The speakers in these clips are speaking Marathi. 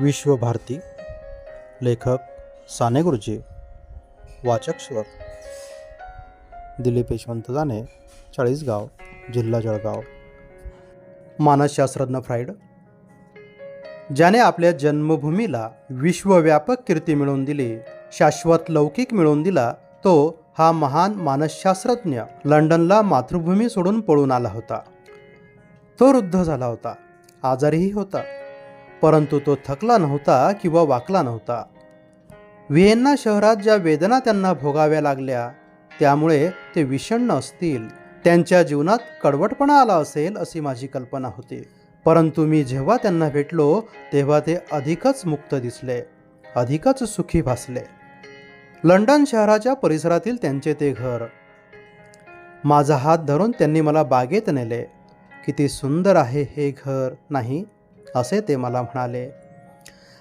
विश्वभारती लेखक साने गुरुजी वाचक स्वर दिलीप यशवंत जाने चाळीसगाव जिल्हा जळगाव. मानसशास्त्रज्ञ फ्राईड ज्याने आपल्या जन्मभूमीला विश्वव्यापक कीर्ती मिळवून दिली शाश्वत लौकिक मिळवून दिला तो हा महान मानसशास्त्रज्ञ लंडनला मातृभूमी सोडून पळून आला होता. तो वृद्ध झाला होता आजारीही होता. परंतु तो थकला नव्हता किंवा वाकला नव्हता. व्हिएन्ना शहरात ज्या वेदना त्यांना भोगाव्या लागल्या त्यामुळे ते विषण्ण असतील. त्यांच्या जीवनात कडवटपणा आला असेल अशी माझी कल्पना होती. परंतु मी जेव्हा त्यांना भेटलो तेव्हा ते अधिकच मुक्त दिसले अधिकच सुखी भासले. लंडन शहराच्या परिसरातील त्यांचे ते घर. माझा हात धरून त्यांनी मला बागेत नेले किती सुंदर आहे हे घर नाही? असे ते मला म्हणाले.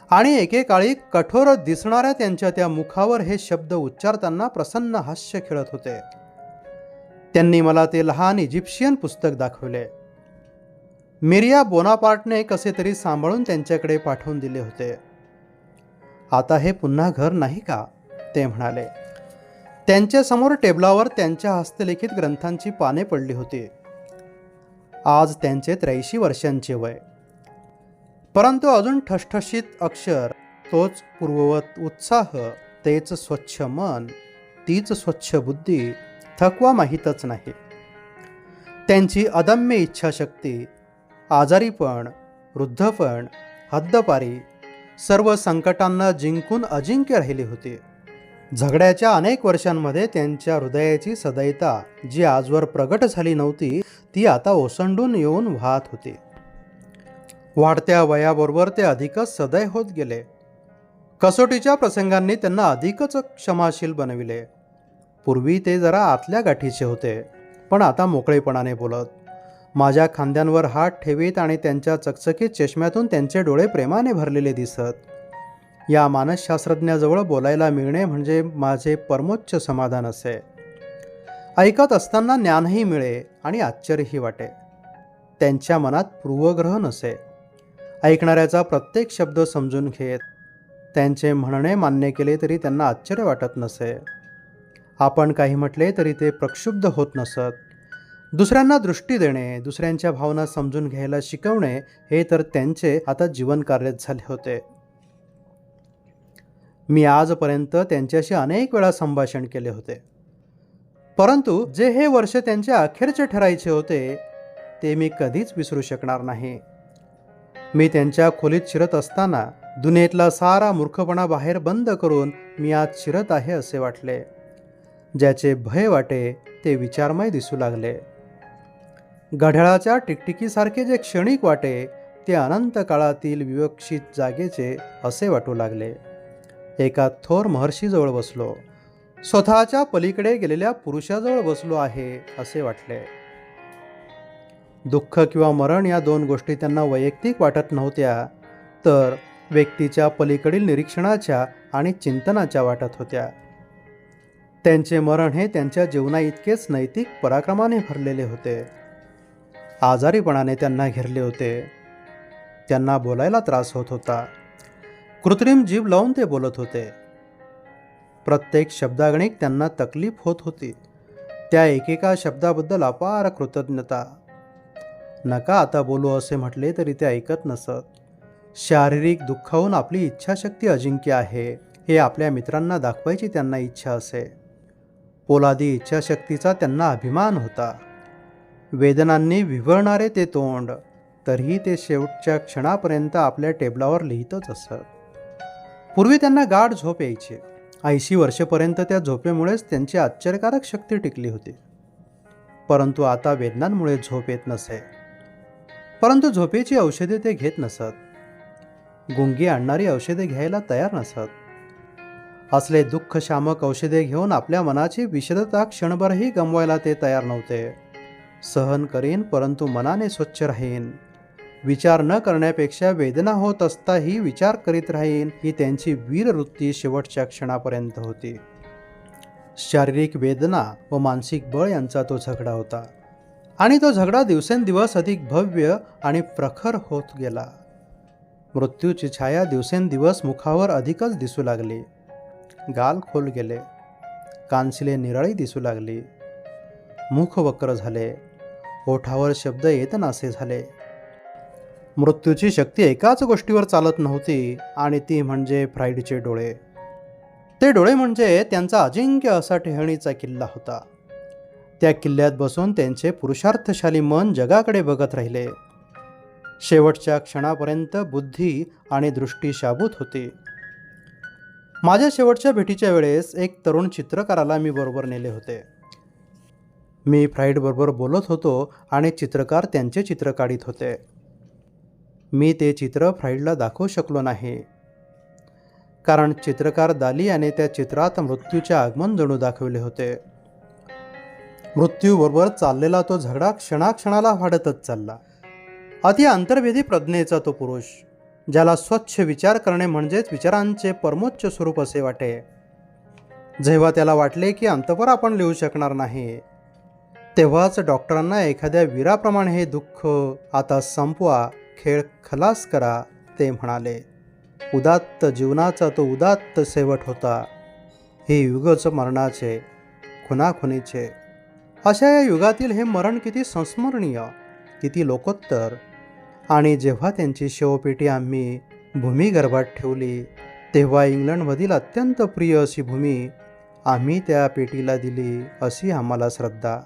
आणि एकेकाळी कठोर दिसणाऱ्या त्यांच्या त्या मुखावर हे शब्द उच्चारताना प्रसन्न हास्य खेळत होते. त्यांनी मला ते लहान इजिप्शियन पुस्तक दाखवले. मिरिया बोनापार्टने कसे तरी सांभाळून त्यांच्याकडे पाठवून दिले होते. आता हे पुन्हा घर नाही का? ते म्हणाले. त्यांच्यासमोर टेबलावर त्यांच्या हस्तलिखित ग्रंथांची पाने पडली होती. आज त्यांचे त्र्याऐंशी वर्षांचे वय. परंतु अजून ठसठशीत अक्षर तोच पूर्ववत उत्साह तेच स्वच्छ मन तीच स्वच्छ बुद्धी थकवा माहीतच नाही. त्यांची अदम्य इच्छाशक्ती आजारीपण वृद्धपण हद्दपारी सर्व संकटांना जिंकून अजिंक्य राहिली होती. झगड्याच्या अनेक वर्षांमध्ये त्यांच्या हृदयाची सदैता जी आजवर प्रगट झाली नव्हती ती आता ओसंडून येऊन वाहत होती. वाढत्या वयाबरोबर ते अधिकच सदय होत गेले. कसोटीच्या प्रसंगांनी त्यांना अधिकच क्षमाशील बनविले. पूर्वी ते जरा आतल्या गाठीचे होते पण आता मोकळेपणाने बोलत. माझ्या खांद्यांवर हात ठेवीत आणि त्यांच्या चकचकीत चष्म्यातून त्यांचे डोळे प्रेमाने भरलेले दिसत. या मानसशास्त्रज्ञाजवळ बोलायला मिळणे म्हणजे माझे परमोच्च समाधान असे. ऐकत असताना ज्ञानही मिळे आणि आश्चर्यही वाटे. त्यांच्या मनात पूर्वग्रह नसे. ऐकणाऱ्याचा प्रत्येक शब्द समजून घेत. त्यांचे म्हणणे मान्य केले तरी त्यांना आश्चर्य वाटत नसे. आपण काही म्हटले तरी ते प्रक्षुब्ध होत नसत. दुसऱ्यांना दृष्टी देणे दुसऱ्यांच्या भावना समजून घ्यायला शिकवणे हे तर त्यांचे आता जीवनकार्यच झाले होते. मी आजपर्यंत त्यांच्याशी अनेक वेळा संभाषण केले होते. परंतु जे हे वर्ष त्यांच्या अखेरचे ठरायचे होते ते मी कधीच विसरू शकणार नाही. मी त्यांच्या खोलीत शिरत असताना दुनियेतला सारा मूर्खपणा बाहेर बंद करून मी आज शिरत आहे असे वाटले. ज्याचे भय वाटे ते विचारमय दिसू लागले. घड्याळाच्या टिकटिकीसारखे जे क्षणिक वाटे ते अनंत काळातील विवक्षित जागेचे असे वाटू लागले. एका थोर महर्षीजवळ बसलो. स्वतःच्या पलीकडे गेलेल्या पुरुषाजवळ बसलो आहे असे वाटले. दुःख किंवा मरण या दोन गोष्टी त्यांना वैयक्तिक वाटत नव्हत्या तर व्यक्तीच्या पलीकडील निरीक्षणाच्या आणि चिंतनाच्या वाटत होत्या. त्यांचे मरण हे त्यांच्या जीवना इतकेच नैतिक पराक्रमाने भरलेले होते. आजारीपणाने त्यांना घेरले होते. त्यांना बोलायला त्रास होत होता. कृत्रिम जीव लावून ते बोलत होते. प्रत्येक शब्दागणिक त्यांना तकलीफ होत होती. त्या एकेका शब्दाबद्दल अपार कृतज्ञता नका आता बोलू असे म्हटले तरी ते ऐकत नसत. शारीरिक दुःखाहून आपली इच्छाशक्ती अजिंक्य आहे हे आपल्या मित्रांना दाखवायची त्यांना इच्छा असे. पोलादी इच्छाशक्तीचा त्यांना अभिमान होता. वेदनांनी विवरणारे ते तोंड तरीही ते शेवटच्या क्षणापर्यंत आपल्या टेबलावर लिहितच असत. पूर्वी त्यांना गाढ झोप यायची. ऐंशी वर्षेपर्यंत त्या झोपेमुळेच त्यांची आश्चर्यकारक शक्ती टिकली होती. परंतु आता वेदनांमुळे झोप येत नसे. परंतु झोपेची औषधे ते घेत नसत. गुंगी आणणारी औषधे घ्यायला तयार नसत. असले दुःखशामक औषधे घेऊन आपल्या मनाची विषदता क्षणभरही गमवायला ते तयार नव्हते. सहन करीन परंतु मनाने स्वच्छ राहीन. विचार न करण्यापेक्षा वेदना होत असताही विचार करीत राहीन ही त्यांची वीरवृत्ती शेवटच्या क्षणापर्यंत होती. शारीरिक वेदना व मानसिक बळ यांचा तो झगडा होता. आणि तो झगडा दिवसेंदिवस अधिक भव्य आणि प्रखर होत गेला. मृत्यूची छाया दिवसेंदिवस मुखावर अधिकच दिसू लागली. गाल खोल गेले. कानशिले निराळी दिसू लागली. मुख वक्र झाले. ओठावर शब्द येत नासे झाले. मृत्यूची शक्ती एकाच गोष्टीवर चालत नव्हती आणि ती म्हणजे फ्राईडचे डोळे. ते डोळे म्हणजे त्यांचा अजिंक्य असा टेहळणीचा किल्ला होता. त्या किल्ल्यात बसून त्यांचे पुरुषार्थशाली मन जगाकडे बघत राहिले. शेवटच्या क्षणापर्यंत बुद्धी आणि दृष्टी शाबूत होती. माझ्या शेवटच्या भेटीच्या वेळेस एक तरुण चित्रकाराला मी बरोबर नेले होते. मी फ्राईडबरोबर बोलत होतो आणि चित्रकार त्यांचे चित्र काढीत होते. मी ते चित्र फ्राईडला दाखवू शकलो नाही. कारण चित्रकार दाली याने त्या चित्रात मृत्यूचे आगमन जणू दाखवले होते. मृत्यूबरोबर चाललेला तो झगडा क्षणाक्षणाला वाढतच चालला. अति अंतर्भेदी प्रज्ञेचा तो पुरुष ज्याला स्वच्छ विचार करणे म्हणजेच विचारांचे परमोच्च स्वरूप असे वाटे. जेव्हा त्याला वाटले की अंतपर आपण लिहू शकणार नाही तेव्हाच डॉक्टरांना एखाद्या वीराप्रमाणे हे दुःख आता संपवा खेळ खलास करा ते म्हणाले. उदात्त जीवनाचा तो उदात्त शेवट होता. हे युगच मरणाचे खुनाखुनीचे. अशा या युगातील हे मरण किती संस्मरणीय किती लोकोत्तर. आणि जेव्हा त्यांची शवपेटी आम्ही भूमिगर्भात ठेवली तेव्हा इंग्लंडमधील अत्यंत प्रिय अशी भूमी आम्ही त्या पेटीला दिली अशी आम्हाला श्रद्धा.